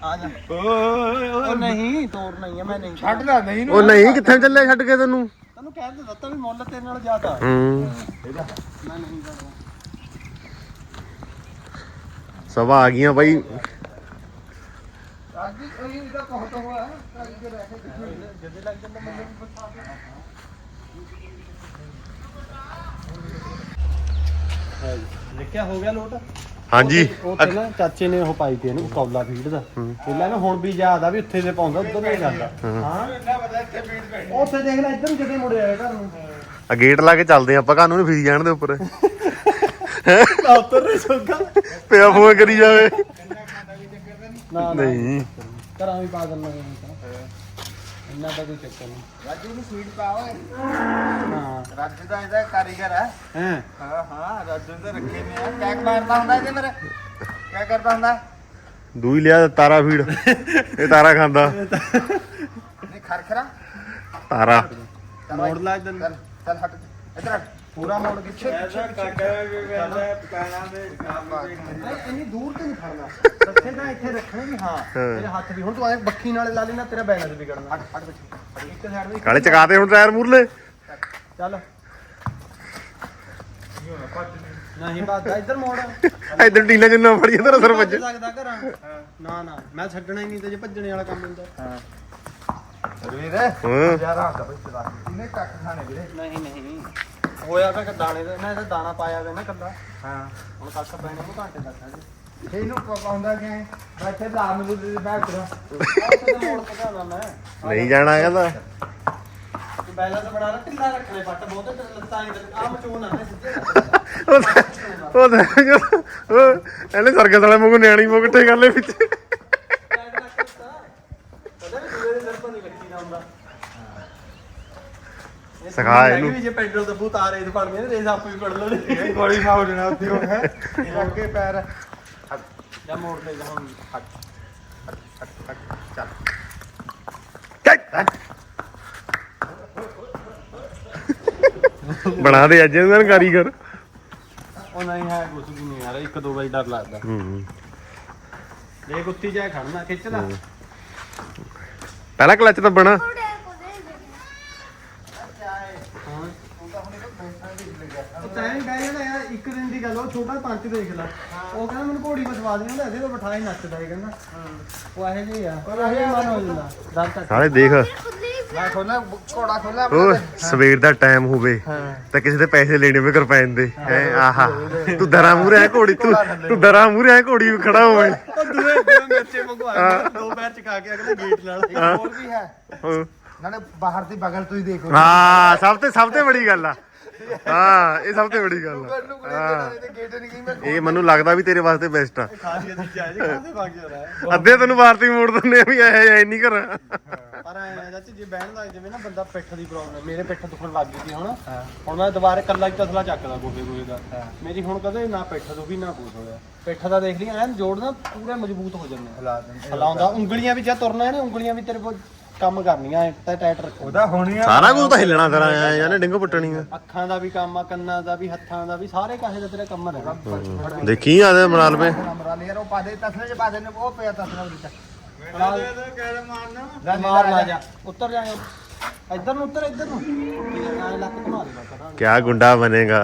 ਆ ਜਾ। ਓਏ ਉਹ ਨਹੀਂ ਤੋੜਨਾ ਹੀ ਆ ਮੈਂ ਨਹੀਂ ਛੱਡਦਾ ਨਹੀਂ ਉਹ ਨਹੀਂ ਕਿੱਥੇ ਚੱਲੇ ਛੱਡ ਕੇ ਤੈਨੂੰ? ਤੈਨੂੰ ਕਹਿ ਦੇ ਦਿੱਤਾ ਵੀ ਮੁੱਲ ਤੇਰੇ ਨਾਲ ਜ਼ਿਆਦਾ। ਹੂੰ। ਮੈਂ ਨਹੀਂ ਕਰਦਾ। ਸਭਾ ਆ ਗਈਆਂ ਬਾਈ। ਅੱਜ ਇਹ ਇਹਦਾ ਬਹੁਤ ਹੋਇਆ ਜਦੇ ਲੱਗ ਜਾਂਦਾ ਮੈਨੂੰ ਵੀ ਬਤਾ ਦੇ ਲਿਖਿਆ ਹੋ ਗਿਆ ਲੋਟ? ਹਾਂਜੀ। ਉਹ ਤੇ ਨਾ ਚਾਚੇ ਨੇ ਉਹ ਪਾਈ ਤੇ ਇਹਨੂੰ ਕੌਲਾ ਫੀਡ ਦਾ। ਪਹਿਲਾਂ ਨਾ ਹੁਣ ਵੀ ਯਾਦ ਆ ਵੀ ਉੱਥੇ ਦੇ ਪਾਉਂਦਾ ਉਧਰ ਨਹੀਂ ਜਾਂਦਾ। ਹਾਂ। ਇੰਨਾ ਪਤਾ ਇੱਥੇ ਬੀਟ ਪੈ ਉੱਥੇ ਦੇਖ ਲੈ ਇੱਧਰ ਨੂੰ ਕਿਤੇ ਮੁੜਿਆ ਆਇਆ ਘਰ ਨੂੰ ਆ ਗੇਟ ਲਾ ਕੇ ਚੱਲਦੇ ਆਪਾਂ ਕਾਨੂੰ ਨਹੀਂ ਫਿਰੀ ਜਾਣ ਦੇ ਉੱਪਰ। ਉੱਤਰ ਨਹੀਂ ਸੋਗਾ ਪਿਆ ਫੋਨ ਕਰੀ ਜਾਵੇ। ਨਾ ਨਾ ਨਹੀਂ। ਘਰਾਂ ਵੀ ਪਾ ਦਿੰਦਾ ਇੰਨਾ ਤਾਂ ਕੋਈ ਚੱਕਰ ਨਹੀਂ। ਰਾਜੂ ਨੂੰ ਸਵੀਟ ਪਾ ਓਏ। ਹਾਂ। ਰਾਜੂ ਦਾ ਇਹਦਾ ਕਾਰੀਗਰ ਹੈ। ਹੈ? ਹਾਂ ਹਾਂ ਰਾਜੂ ਦਾ ਰੱਖੇ ਨੇ ਆ। ਮਾਰਦਾ ਹੁੰਦਾ ਇਹਦੇ ਮੇਰੇ ਕੀ ਕਰਦਾ ਹੁੰਦਾ? ਦੂਈ ਲਿਆ ਤਾਰਾ ਫੀਡ। ਇਹ ਤਾਰਾ ਖਾਂਦਾ। ਨਹੀਂ ਖਰਖਰਾ। ਤਾਰਾ। ਮੋੜ ਲਾ ਇੱਧਰ ਚੱਲ ਹਟ। ਇੱਧਰ ਹਟ। ਪੂਰਾ ਮੋੜ ਕੇ ਐਸਾ ਕਾਕਾ ਵੀ ਵੈਸਾ ਪਕਾਣਾ ਦੇ ਇੰਨੀ ਦੂਰ ਤੇ ਨਹੀਂ ਫੜਨਾ ਰੱਖੇ ਤਾਂ ਇੱਥੇ ਰੱਖਣੇ ਵੀ ਹਾਂ। ਤੇਰੇ ਹੱਥ ਵੀ। ਹੁਣ ਤੂੰ ਐ ਬੱਖੀ ਨਾਲ ਲਾ ਲੈਣਾ ਤੇਰਾ ਬੈਲੈਂਸ ਵਿਗੜਨਾ। ਹਟ ਹਟ ਬੱਚੀ ਇੱਕ ਸਾਈਡ ਵੀ। ਕਾਲੇ ਚਕਾਤੇ ਹੁਣ ਟਾਇਰ ਮੂਰਲੇ। ਚੱਲ। ਨਹੀਂ ਬਾਤ ਇੱਧਰ ਮੋੜ। ਇਧਰ ਟੀਨਾ ਜਿੰਨਾ ਫੜੀ ਜਾਂਦਾ ਸਰ ਵੱਜ। ਲੱਗਦਾ ਘਰਾਂ। ਨਾ ਨਾ। ਮੈਂ ਛੱਡਣਾ ਹੀ ਨਹੀਂ ਤੇ ਜੇ ਭੱਜਣੇ ਵਾਲਾ ਕੰਮ ਹੁੰਦਾ। ਹਾਂ। ਰਵੀਰ। ਹਾਂ। ਜ਼ਿਆਦਾ ਹੁੰਦਾ ਬਈ ਚਲਾ ਇਹਨੇ ਕੱਖ ਖਾਣੇ ਵੀਰੇ? ਨਹੀਂ ਨਹੀਂ। ਹੋਇਆ ਤਾਂ ਕਿ ਦਾਣੇ ਦਾ ਮੈਂ ਤਾਂ ਦਾਣਾ ਪਾਇਆ ਵੇ ਨਾ ਕੱਲਾ ਹਾਂ। ਹੁਣ ਕੱਖ ਪੈਣੇ ਨੂੰ ਘੰਟੇ ਲੱਗਾ ਜੀ ਇਹਨੂੰ ਪਾਉਂਦਾ ਕਿ ਮੈਂ ਇੱਥੇ ਲਾ ਮੈਨੂੰ ਦੇ ਬੈਠ ਕਰਾਂ ਉੱਥੇ ਤਾਂ ਮੋੜ ਪਕਾਉਣਾ ਮੈਂ ਨਹੀਂ ਜਾਣਾ ਕਹਿੰਦਾ ਤੂੰ ਬੈਲੈਂਸ ਬਣਾ ਲੈ ਢਿੱਲਾ ਰੱਖਣੇ ਪੱਟ ਬਹੁਤੇ ਤੇ ਲੱਤਾਂ ਹੀ ਆ ਮਚੂਨ ਆ ਸਿੱਧੇ। ਉਹ ਉਹ ਉਹ ਇਹਨੇ ਸਰਕਸ ਵਾਲੇ ਮੂੰਹ ਨਿਆਣੀ ਮੂੰਹ ਕਿੱਥੇ ਕਰ ਲਏ ਵਿੱਚ। ਸਿਖਾ ਇਹਨੂੰ। ਵੀ ਜੇ ਪੈਟਰੋਲ ਦਾ ਬੂਤ ਆ ਰੇਤ ਫੜਨੀ ਨੇ ਰੇਸ ਆਪੇ ਵੀ ਫੜ ਲਓ। ਇਹ ਗੋਲੀ ਖਾਉ ਜਣਾ ਉੱਥੇ ਉਹ ਹੈ। ਲੱਗੇ ਪੈਰ। ਜਾਂ ਮੋੜ ਲੈ ਜਾ ਹੁਣ ਚੱਲ। ਬਣਾ ਦੇ ਅੱਜ ਇਹਨਾਂ ਨੂੰ ਕਾਰੀਗਰ। ਉਹ ਨਹੀਂ ਹੈ ਕੁਝ ਵੀ ਨਹੀਂ ਯਾਰ ਇੱਕ ਦੋ ਵਾਰੀ ਡਰ ਲੱਗਦਾ। ਹੂੰ ਜੇ ਕੁੱਤੀ ਜਾਏ ਖੜਨਾ ਖਿੱਚ ਲਾ। ਪਹਿਲਾ ਕਲਚ ਤਾਂ ਬਣਾ। ਉਹ ਤੈਂ ਗਏ ਨਾ ਯਾਰ ਇੱਕ ਦਿਨ ਦੀ ਗੱਲ ਉਹ ਛੋਟਾ ਪੰਚ ਦੇਖ ਲੈ। ਉਹ ਕਹਿੰਦਾ ਮੈਨੂੰ ਘੋੜੀ ਬਸਵਾ ਦੇ ਹੁੰਦਾ ਇਹਦੇ ਤੋਂ ਬਿਠਾਈ ਨੱਚਦਾ ਇਹ ਕਹਿੰਦਾ। ਉਹ ਇਹੋ ਜਿਹੀ ਆ ਪਰ ਇਹ ਮਨ ਹੋ ਜਾਂਦਾ ਡਰ ਤੱਕ ਸਾਲੇ ਦੇਖ। ਮੈਂ ਖੋਲਾ ਘੋੜਾ ਖੋਲਾ ਉਹ ਸਵੇਰ ਦਾ ਟਾਈਮ ਹੋਵੇ ਤਾਂ ਕਿਸੇ ਦੇ ਪੈਸੇ ਲੈਣੇ ਵੇ ਕਰਪੈਨ ਦੇ ਹੈਂ, ਆਹਾ ਤੂੰ ਦਰਾ ਮੂਰੇ ਹੈ ਘੋੜੀ ਤੂੰ ਤੂੰ ਦਰਾ ਮੂਰੇ ਹੈ ਘੋੜੀ ਵੀ ਖੜਾ ਹੋਵੇ। ਉਹ ਦੂਏ ਦੋ ਮਿਰਚੇ ਮੰਗਵਾ ਦੋ ਪੈਰ ਚਕਾ ਕੇ ਅਗਲਾ ਗੇਟ ਨਾਲ ਇੱਕ ਹੋਰ ਵੀ ਹੈ। ਹਾਂ। ਨਾਲੇ ਬਾਹਰ ਦੀ ਬਗਲ ਤੋਂ ਹੀ ਦੇਖੋ। ਹਾਂ ਸਭ ਤੇ ਸਭ ਤੇ ਬੜੀ ਗੱਲ ਆ। ਹਾਂ ਇਹ ਸਭ ਤੋਂ ਵੱਡੀ ਗੱਲ ਆ। ਮੈਨੂੰ ਕੋਲੇ ਹਾਂ ਤੇ ਗੇਟ ਨਹੀਂ ਗਈ ਮੈਂ ਇਹ ਮੈਨੂੰ ਲੱਗਦਾ ਵੀ ਤੇਰੇ ਵਾਸਤੇ ਬੈਸਟ ਆ। ਭਾਗ ਅੱਧੇ ਤੈਨੂੰ ਭਾਰਤੀ ਮੋੜ ਦਿੰਦੇ ਆ ਵੀ ਇਹ ਐ ਨਹੀਂ ਕਰ ਪਰ ਐ ਚਾਚੀ ਜੇ ਬਹਿਣ ਲੱਗ ਜਾਵੇ ਨਾ ਬੰਦਾ ਪਿੱਠ ਦੀ ਪ੍ਰੋਬਲਮ ਮੇਰੇ ਪਿੱਠ ਦੁਖਣ ਲੱਗ ਗਈ ਸੀ ਹੁਣ। ਹੁਣ ਮੈਂ ਦੁਬਾਰੇ ਕੱਲਾ ਹੀ ਤਸਲਾ ਚੱਕਦਾ ਗੋਡੇ ਗੋਡੇ ਦਾ। ਮੇਰੀ ਹੁਣ ਕਦੇ ਨਾ ਪਿੱਠ ਦੁਖੀ ਨਾ ਕੁਛ ਹੋਇਆ। ਪਿੱਠ ਦਾ ਦੇਖ ਲਈ ਐਨ ਜੋੜ ਨਾ ਪੂਰੇ ਮਜ਼ਬੂਤ ਹੋ ਜਾਂਦੇ ਆ। ਹਿਲਾ ਦਿੰਦੇ ਹਲਾਉਂਦਾ ਉਂਗਲੀਆਂ ਵੀ ਜੇ ਤੁਰਨਾ ਹੈ ਨਾ ਉਂਗਲੀਆਂ ਵੀ ਤੇਰੇ ਕੋਲ ਕੰਮ ਕਰਨੀਆਂ ਐ ਤਾਂ ਟਾਈਟ ਰੱਖੋ। ਉਹਦਾ ਹੋਣੀ ਆ ਸਾਰਾ ਕੁਝ ਤਾਂ ਹਿੱਲਣਾ ਤੇਰਾ ਐ ਯਾਨੇ ਡਿੰਗੋ ਪੱਟਣੀ ਆ। ਅੱਖਾਂ ਦਾ ਵੀ ਕੰਮ ਆ ਕੰਨਾਂ ਦਾ ਵੀ ਹੱਥਾਂ ਦਾ ਵੀ ਸਾਰੇ ਕਾਹੇ ਦਾ ਤੇਰਾ ਕੰਮ ਰਹਿਣਾ ਦੇਖੀ ਆ ਦੇ ਮਰਾਲ ਪੇ। ਨੰਬਰਾਂ ਯਾਰ ਉਹ ਪਾ ਦੇ ਤਸਲੇ ਚ ਪਾ ਦੇ ਉਹ ਪਿਆ ਤਸਲਾ ਵਿੱਚ ਮਾਰ ਲਾ ਜਾ। ਉੱਤਰ ਜਾ ਇੱਧਰ ਨੂੰ ਉੱਤਰ ਇੱਧਰ ਨੂੰ। ਦੇ ਕਿਆ ਗੁੰਡਾ ਬਣੇਗਾ।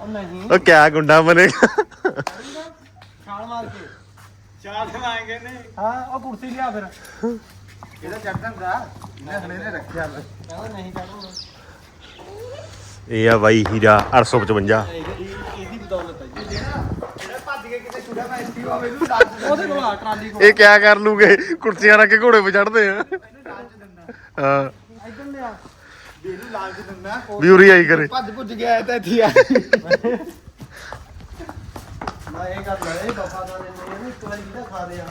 ਉਹ ਨਹੀਂ। ਉਹ ਕਿਆ ਗੁੰਡਾ ਬਣੇਗਾ। ਛਾਲ ਮਾਰ ਕੇ। ਛਾਲ ਮਾਰਗੇ ਨੇ ਹਾਂ ਉਹ ਕੁਰਸੀ ਲਿਆ ਫਿਰ। ਇਹਦਾ ਇਹਨੇ ਨੇ ਰੱਖਿਆ ਕਹਿੰਦਾ ਨਹੀਂ ਇਹ ਆ ਬਾਈ ਹੀਰਾ 855 ਇਹਦੀ ਬਦੌਲਤ ਹੈ ਜੀ ਜਿਹੜਾ ਭੱਜ ਕੇ ਕਿਤੇ ਛੁੜਿਆ ਮੈਂ ਐਸਪੀ ਹੋਵੇ ਇਹਨੂੰ ਲਾਲਚ ਉਹਦੇ ਕੋਲ ਆ ਟਰਾਲੀ ਕੋਲ। ਇਹ ਕਿਆ ਕਰ ਲੂਗੇ? ਕੁਰਸੀਆਂ ਰੱਖ ਕੇ ਘੋੜੇ 'ਤੇ ਚੜਦੇ ਆ। ਹਾਂ। ਇੱਧਰ ਲਿਆ ਦੇ ਇਹਨੂੰ ਲਾਲਚ ਦਿੰਦਾ ਵੀ ਉਰੀ ਆਈ ਕਰੇ। ਭੱਜ ਭੁੱਜ ਗਿਆ ਤਾਂ ਇੱਥੇ ਆ। ਮੈਂ ਇਹ ਕਰ ਲੈ ਇਹ ਵਫਾਦਾਰ ਨੇ ਇੱਕ ਵਾਰੀ ਕਿਹਦਾ ਖਾ ਲਿਆ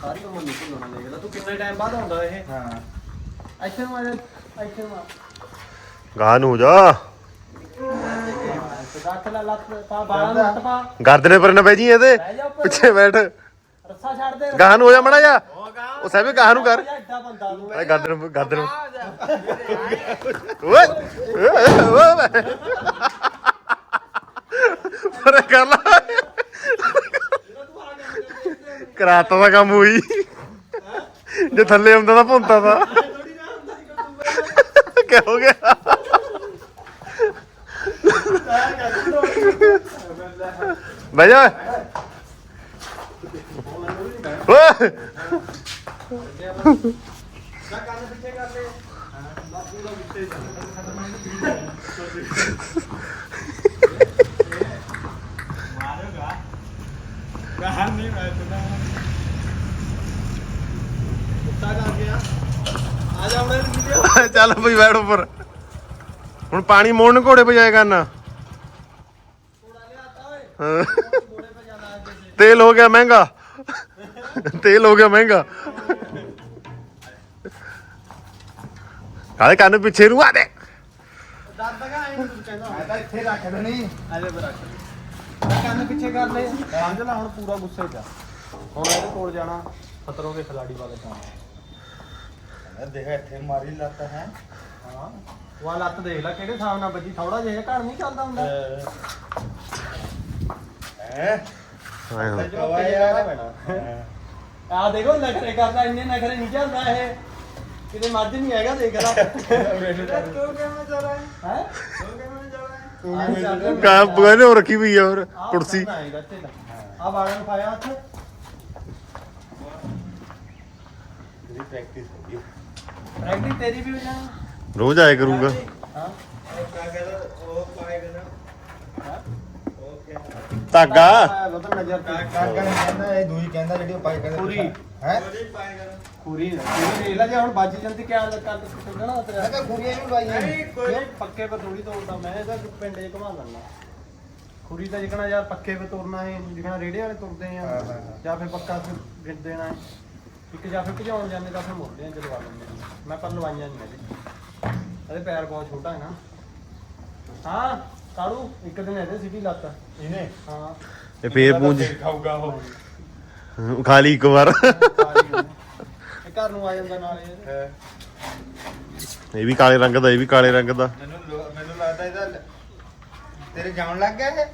ਸਾਰੀ ਉਮਰ ਨਹੀਂ ਭੁੱਲਣਾ ਦੇਖਦਾ ਤੂੰ ਕਿੰਨੇ ਟਾਈਮ ਬਾਅਦ ਆਉਂਦਾ ਇਹ? ਹਾਂ। ਇੱਥੇ ਨੂੰ ਆ ਜਾ ਇੱਥੇ ਨੂੰ ਆ। ਗਾਹ ਨੂੰ ਹੋ ਜਾ ਗੱਠ ਲੈ ਲੱਤ ਪਾ ਬਾਲਾਂ ਨੂੰ ਹੱਥ ਪਾ। ਗਰਦਨੇ ਪਰ ਨਾ ਬਹਿ ਜੀ ਇਹਦੇ। ਬਹਿ ਜਾ ਉੱਪਰ। ਪਿੱਛੇ ਬੈਠ। ਰੱਸਾ ਛੱਡ ਦੇ। ਗਾਹ ਨੂੰ ਹੋ ਜਾ ਮੜਾ ਜਾ ਉਹ ਸਹਿਬੇ ਗਾਹ ਨੂੰ ਕਰ। ਏਡਾ ਬੰਦਾ ਨੂੰ ਅਰੇ ਗਰਦਨ ਗਰਦਨ ਓਏ ਓਏ, ਓਏ। ਪਰੇ ਕਰ ਲਾ। ਕਰਾਤਾ ਦਾ ਕੰਮ ਹੋਈ ਜੇ ਥੱਲੇ ਆਉਂਦਾ ਤਾਂ ਭੁੰਤਾ ਤਾਂ। ਕੀ ਹੋ ਗਿਆ? ਬਹਿ ਜਾ। ਓਏ। ਪਿੱਛੇ ਕਰ ਲੈ ਕੁੱਤਾ ਕਰ ਗਿਆ ਆ ਜਾ ਹੁਣ ਇਹਨੂੰ ਵੀਡੀਓ ਚੱਲ ਬਈ ਬੈਠ ਉੱਪਰ ਹੁਣ ਪਾਣੀ ਮੋੜਨ ਘੋੜੇ ਪੇ ਕਰਨਾ ਤੇਲ ਹੋ ਗਿਆ ਮਹਿੰਗਾ ਤੇਲ ਹੋ ਗਿਆ ਮਹਿੰਗਾ ਕਾਲੇ ਕੰਨ ਪਿੱਛੇ ਨੂੰ ਆ ਦੇ ਦਾਦਾ ਐਂ ਤੂੰ ਕਹਿੰਦਾ ਮੈਂ ਤਾਂ ਇੱਥੇ ਰੱਖ ਦੇਣੀ ਆਲੇ ਬਰਾਕ ਮੈਂ ਕੰਨ ਪਿੱਛੇ ਕਰ ਲੈ ਸਮਝ ਲੈ ਹੁਣ ਪੂਰਾ ਗੁੱਸੇ 'ਚ ਹੁਣ ਇਹਦੇ ਕੋਲ ਜਾਣਾ ਖਤਰੋਂ ਦੇ ਖਿਲਾੜੀ ਵਾਲੇ ਕੰਮ ਦੇਖ ਇੱਥੇ ਮਾਰੀ ਲੱਤ ਹੈ। ਹਾਂ ਉਹ ਆਹ ਲੱਤ ਦੇਖ ਲੈ ਕਿਹੜੇ ਹਿਸਾਬ ਨਾਲ ਵੱਜੀ ਥੋੜਾ ਜਿਹਾ ਘਰ ਨਹੀਂ ਚੱਲਦਾ ਹੁੰਦਾ। ਹੈ? ਆਏ ਹੋ। ਕਵਾ ਯਾਰ ਆ ਦੇਖੋ ਨਖਰੇ ਕਰਦਾ ਇੰਨੇ ਨਖਰੇ ਨਹੀਂ ਚੱਲਦਾ ਇਹ। ਕਿਤੇ ਮੱਝ ਨਹੀਂ ਹੈਗਾ ਦੇਖ ਲੈ। ਕਿਉਂ ਕਿਵੇਂ ਜਾ ਰਿਹਾ ਹੈ ਕਿਉਂ ਕਿਵੇਂ ਜਾ ਰਿਹਾ ਹੈ ਕਾ ਬਗਾਨੇ ਹੋ ਰੱਖੀ ਪਈ ਆ ਹੋਰ ਕੁਰਸੀ ਆ ਬਾੜਾਂ ਨੂੰ ਪਾਇਆ ਹੱਥ। ਤੇਰੀ ਪ੍ਰੈਕਟਿਸ ਹੋ ਗਈ। ਪ੍ਰੈਕਟਿਸ ਤੇਰੀ ਵੀ ਹੋ ਜਾਣੀ। ਰੋਜ਼ ਆਇਆ ਕਰੂਗਾ। ਹਾਂ। ਕਾ ਕਹਿੰਦਾ ਉਹ ਪਾਏਗਾ ਨਾ ਓਕੇ ਧਾਗਾ ਉਹ ਤਾਂ ਨਜ਼ਰ ਕਾਕਾ ਨੇ ਕਹਿੰਦਾ ਇਹ ਦੂਈ ਕਹਿੰਦਾ ਜਿਹੜੀ ਉਹ ਪਾਈ ਕਹਿੰਦਾ ਪੂਰੀ। ਹੈ? ਖੂਰੀ ਖੂਰੀ ਦੇਖ ਲੈ ਜੇ ਹੁਣ ਵੱਜ ਜਾਂਦੀ ਕਿਆ ਕਰ ਕੱਢਣਾ ਮੈਂ ਤੇਰਾ। ਤਾਂ ਖੁਰੀਆਂ ਨੂੰ। ਲਾਈ ਨਹੀਂ ਕੋਈ ਪੱਕੇ ਪਰ ਥੋੜੀ ਤੋੜਦਾ ਮੈਂ ਇਹਦਾ ਪਿੰਡ 'ਚ ਘੁਮਾ ਦਿੰਦਾ ਖੁਰੀ ਤਾਂ ਜਿਕਣਾ ਯਾਰ ਪੱਕੇ ਪਰ ਤੁਰਨਾ ਹੈ ਜਿਕਣਾ ਰੇੜੇ ਵਾਲੇ ਤੁਰਦੇ ਆ ਹਾਂ, ਹਾਂ, ਹਾਂ। ਜਾਂ ਫਿਰ ਪੱਕਾ ਫਿਰ ਗਿਣ ਦੇਣਾ ਹੈ। ਇੱਕ ਜਾਂ ਫਿਰ ਭਜਾਉਣ ਜਾਂਦੇ ਤਾਂ ਫਿਰ ਮੁੜਦੇ ਆ ਚਲਵਾ ਲੈਂਦੇ ਆ। ਮੈਂ ਪਰ ਲਵਾਈਆਂ ਨਹੀਂ ਅਜੇ ਇਹਦੇ ਪੈਰ ਬਹੁਤ ਛੋਟਾ ਹੈ ਨਾ। ਹਾਂ ਕਾੜੂ ਇੱਕ ਦਿਨ ਇਹਦੇ ਸਿੱਧੀ ਲੱਤ। ਇਹਨੇ? ਹਾਂ। ਇਹ ਫੇਰ ਪੂੰਜ ਖਾਊਗਾ ਉਹ। ਖਾ ਲਈ ਇੱਕ ਵਾਰ। ਕਾਲੀ ਉਹਨੇ। ਇਹ ਘਰ ਨੂੰ ਆ ਜਾਂਦਾ ਨਾਲ ਇਹ ਹੈ। ਇਹ ਵੀ ਕਾਲੇ ਰੰਗ ਦਾ ਇਹ ਵੀ ਕਾਲੇ ਰੰਗ ਦਾ। ਮੈਨੂੰ ਲੋ- ਮੈਨੂੰ ਲੱਗਦਾ ਇਹਦਾ ਲ- ਤੇਰੇ ਜਾਣ ਲੱਗ ਗਿਆ ਇਹ?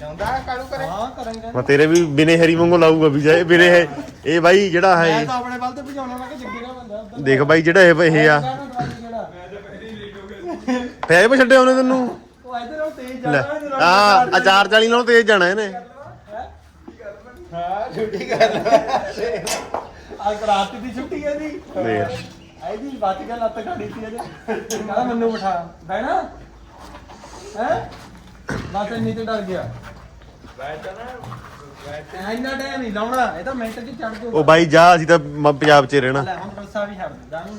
ਜਾਉਂਦਾ ਕਾਲੂ ਕਰੇ? ਹਾਂ ਕਰਾਂਗੇ ਮੈਂ ਤੇਰੇ ਵੀ ਬਿਨੇ ਹਰੀ ਵਾਂਗੂ ਲਾਊਗਾ ਵੀ ਜਾਏ ਬਿਨੇ ਇਹ ਬਾਈ ਜਿਹੜਾ ਮੈਂ ਹੈ ਤਾਂ ਆਪਣੇ ਵੱਲ ਤੇ ਭਜਾਉਣਾ ਮੈਂ ਕਿ ਜੱਗੀ ਨਾ ਬੰਦਾ ਉੱਧਰ ਦੇਖ ਬਾਈ ਜਿਹੜਾ ਇਹ ਇਹ ਆ। ਜਿਹੜਾ ਫੇਰ ਪੇ ਛੱਡਿਆ ਉਹਨੇ ਤੈਨੂੰ? ਉਹ ਇਧਰ ਉਹ ਤੇਜ਼ ਲੈ। ਜਾਣਾ ਇਹਦੇ ਨਾਲ ਆ ਅਚਾਰ ਚਾਲੀ ਨਾਲੋਂ ਤੇਜ਼ ਜਾਣਾ ਇਹਨੇ। ਹੈਂ? ਹਾਂ ਛੁੱਟੀ ਕਰ ਲੈ। ਅੱਜ ਰਾਤ ਦੀ ਛੁੱਟੀ ਹੈ ਦੀ ਦੇਖ। ਇਹਦੀ ਬਾਤ ਗੱਲ ਲੱਤ ਘਾੜੀ ਸੀ ਇਹਦੇ। ਕਹਿੰਦਾ ਮੈਨੂੰ ਬਿਠਾ। ਬਹਿਣਾ? ਹੈ? ਬਸ ਇੰਨੀ ਤੇ ਡਰ ਗਿਆ। ਬੈਠਾ ਨਾ ਬੈਠ ਇੰਨਾ ਟਾਈਮ ਨਹੀਂ ਲਾਉਣਾ ਇਹ ਤਾਂ ਮਿੰਟ 'ਚ ਚੜ ਉਹ ਜਾਊਗਾ। ਬਾਈ ਜਾ ਅਸੀਂ ਤਾਂ ਮ- ਪੰਜਾਬ 'ਚ ਹੀ ਰਹਿਣਾ। ਲੈ ਹੁਣ ਰਸਾ ਵੀ ਛੱਡ ਦਿੱਤਾ ਨਹੀਂ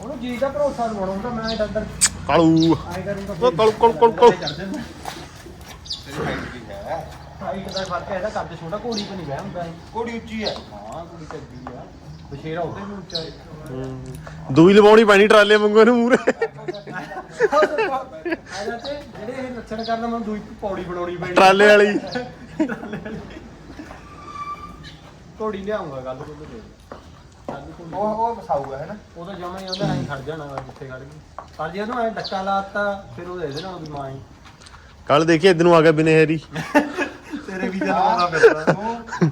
ਉਹਨੂੰ ਜੀ ਦਾ ਭਰੋਸਾ ਦਵਾਉਣਾ ਹੁੰਦਾ ਮੈਂ ਇੱਧਰ ਕਾਲੂ। ਆਏ ਕਰੂੰਗਾ ਉਹ ਕਲ ਕਲ ਕਲ ਕਲ। ਤੇਰੀ ਹਾਈਟ ਵੀ ਹੈ ਹਾਈਟ ਦਾ ਫ਼ਰਕ ਹੈ ਇਹਦਾ ਕੱਦ ਛੋਟਾ ਘੋੜੀ ਤੇ ਨਹੀਂ ਬਹਿ ਹੁੰਦਾ ਇਹ। ਕੋੜੀ ਉੱਚੀ ਹੈ। ਹਾਂ ਕੁੜੀ ਚੱਲਦੀ ਆ। ਬਸ਼ੇਰਾ ਉਹਦੇ ਉੱਚਾ ਦੂਈ ਲਵਾਉਣੀ ਪੈਣੀ ਟਰਾਲੇ ਵਾਂਗੂ ਇਹਨੂੰ ਮੂਰੇ ਆ ਜਾਂਦੇ ਜਿਹੜੇ ਇਹ ਲੱਛਣ ਕਰਨ ਮੈਨੂੰ ਦੂਈ ਪੌੜੀ ਬਣਾਉਣੀ ਪੈਣੀ। ਟਰਾਲੇ ਵਾਲੀ। ਘੋੜੀ ਲਿਆਉਂਗਾ ਗੱਲ ਕੋਲ ਉਹ ਉਹ ਵਸਾਊਗਾ ਹੈ ਨਾ? ਉਹ ਤਾਂ ਜਮਾ ਹੀ ਆਉਂਦਾ ਐਂ ਖੜ ਜਾਣਾ ਵਾ ਜਿੱਥੇ ਖੜ ਗਈ। ਪਰ ਜੇ ਉਹਨੂੰ ਐ ਡੱਕਾ ਲਾਤਾ ਫਿਰ ਉਹ ਇਹਦੇ ਨਾਲ ਵੀ ਮਾਂ ਹੀ। ਕੱਲ ਦੇਖੀ ਇਧਰ ਨੂੰ ਆ ਗਿਆ ਬਿਨੇ ਹੈਰੀ ਤੇਰੇ ਵੀ ਜਨਮਾਂ ਫਿਰਦਾ। ਤੂੰ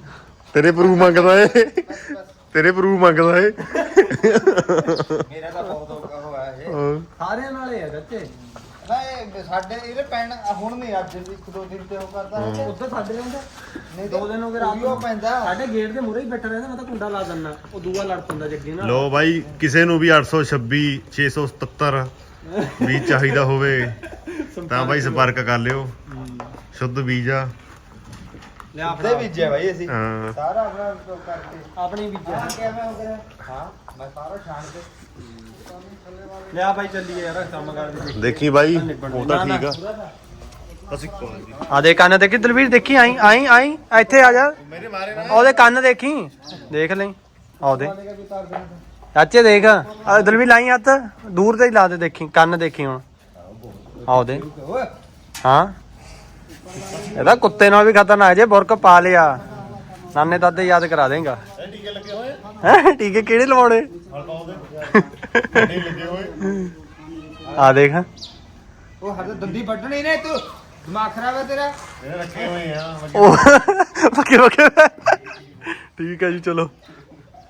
ਤੇਰੇ ਪ੍ਰੂਫ ਮੰਗਦਾ ਏ। ਤੇਰੇ ਪ੍ਰੂਫ ਮੰਗਦਾ ਏ ਮੇਰਾ ਤਾਂ ਬਹੁਤ ਔਖਾ ਹੋਇਆ ਇਹ। ਹਾਂ। ਸਾਰਿਆਂ ਨਾਲ ਹੀ ਆ ਕੱਚੇ ਨਾ ਇਹ ਸਾਡੇ ਇਹਦੇ ਪੈਣ ਹੁਣ ਨਹੀਂ ਅੱਜ ਇੱਕ ਦੋ ਦਿਨ ਤੇ ਉਹ ਕਰਦਾ। ਹੈ। ਉੱਧਰ ਸਾਡੇ ਰਹਿੰਦਾ ਨਹੀਂ ਦੋ ਦਿਨ ਹੋ ਗਏ ਰਾਤ ਉਹ ਪੈਂਦਾ। ਸਾਡੇ ਗੇਟ ਦੇ ਮੂਹਰੇ ਹੀ ਬੈਠਾ ਰਹਿੰਦਾ ਮੈਂ ਤਾਂ ਕੁੰਡਾ ਲਾ ਦਿੰਦਾ। ਉਹ ਦੂਆ ਲੜ ਪੈਂਦਾ ਜੱਗੇ ਨਾਲ। ਲੋ ਬਾਈ ਕਿਸੇ ਨੂੰ ਵੀ 826 677 ਵੀ ਚਾਹੀਦਾ ਹੋਵੇ ਤਾਂ ਬਾਈ ਸੰਪਰਕ ਕਰ ਲਿਓ। ਸ਼ੁੱਧ ਬੀਜ ਆ। ਲਿਆ ਦੇ ਬੀਜਿਆ ਭਾਈ ਅਸੀਂ। ਹਾਂ। ਸਾਰਾ ਆਪਣਾ ਉਹ ਕਰਕੇ। ਆਪਣੀ ਬੀਜਿਆ। ਹਾਂ ਕਿਵੇਂ ਹੋ ਗਿਆ ਹਾਂ ਮੈਂ ਸਾਰਾ ਛਾਣ ਕੇ। ਲਿਆ ਬਾਈ ਚੱਲੀਏ ਯਾਰ ਕੰਮ ਕਰਦੇ ਦੇਖੀ। ਬਾਈ ਉਹ ਤਾਂ ਠੀਕ ਆ। ਆ ਦੇ ਕੰਨ ਦੇਖੀ ਦਲਵੀਰ ਦੇਖੀ ਆਈ ਆਈ ਆਈ ਇੱਥੇ ਆ ਜਾ। ਮੇਰੇ ਮਾਰੇ ਉਹਦੇ ਕੰਨ ਦੇਖੀ। ਦੇਖ ਲਈ। ਆਉਦੇ ਚਾਚੇ ਦੇਖ। ਆ ਦਲਵੀਰ ਲਾਈ ਹੱਥ ਦੂਰ ਤੇ ਹੀ ਲਾ ਦੇ ਦੇਖੀ ਕੰਨ ਦੇਖੀ ਹੁਣ। ਆਉਦੇ ਓਏ। ਹਾਂ। ਇਹਦਾ ਕੁੱਤੇ ਨਾਲ ਵੀ ਖਤਰਨਾਕ ਜੇ ਬੁਰਕ ਪਾ ਲਿਆ। ਨਾਨੇ ਦਾਦੇ ਯਾਦ ਕਰਾ ਦੇਗਾ। ਟੀਕੇ ਲੱਗੇ ਹੋਏ ਹੈ? ਟੀਕੇ ਕਿਹੜੇ ਲਵਾਉਣੇ? ਨਹੀਂ ਲੱਗੇ ਹੋਏ ਆ ਦੇਖ। ਉਹ ਹਰ ਦੰਦੀ ਵੱਢਣੀ ਨੇ ਤੂੰ। ਦਿਮਾਗ ਖਰਾਬ ਹੈ ਤੇਰਾ। ਇਹ ਰੱਖੇ ਹੋਏ ਆ ਪੱਕੇ ਪੱਕੇ ਠੀਕ ਹੈ ਜੀ ਚਲੋ।